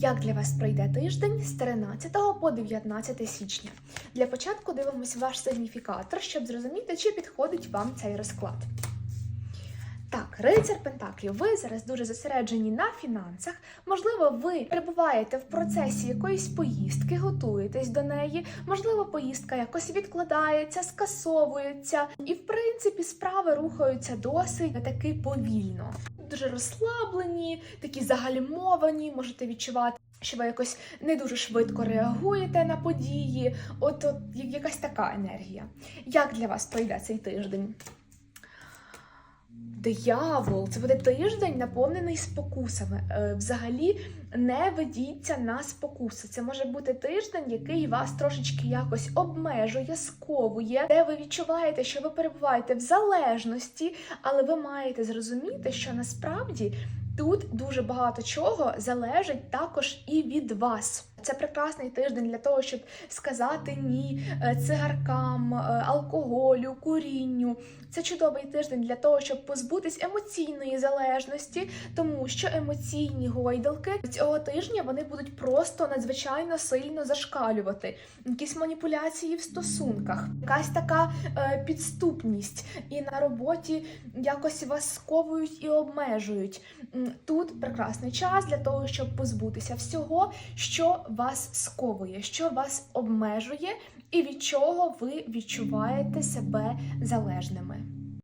Як для вас пройде тиждень з 13 по 19 січня? Для початку дивимось ваш сигніфікатор, щоб зрозуміти, чи підходить вам цей розклад. Так, рицар Пентаклів, ви зараз дуже зосереджені на фінансах. Можливо, ви перебуваєте в процесі якоїсь поїздки, готуєтесь до неї. Можливо, поїздка якось відкладається, скасовується, і в принципі справи рухаються досить таки повільно. Дуже розслаблені, такі загальмовані, можете відчувати. Що ви якось не дуже швидко реагуєте на події, от, от якась така енергія. Як для вас пройде цей тиждень? Диявол, це буде тиждень наповнений спокусами. Е, Взагалі не ведіться на спокуси. Це може бути тиждень, який вас трошечки якось обмежує, сковує, де ви відчуваєте, що ви перебуваєте в залежності, але ви маєте зрозуміти, що насправді тут дуже багато чого залежить також і від вас. Це прекрасний тиждень для того, щоб сказати ні е, цигаркам, е, алкоголю, курінню. Це чудовий тиждень для того, щоб позбутись емоційної залежності, тому що емоційні гойдалки цього тижня вони будуть просто надзвичайно сильно зашкалювати. Якісь маніпуляції в стосунках, якась така е, підступність, і на роботі якось вас сковують і обмежують. Тут прекрасний час для того, щоб позбутися всього, що вас сковує, що вас обмежує, і від чого ви відчуваєте себе залежними.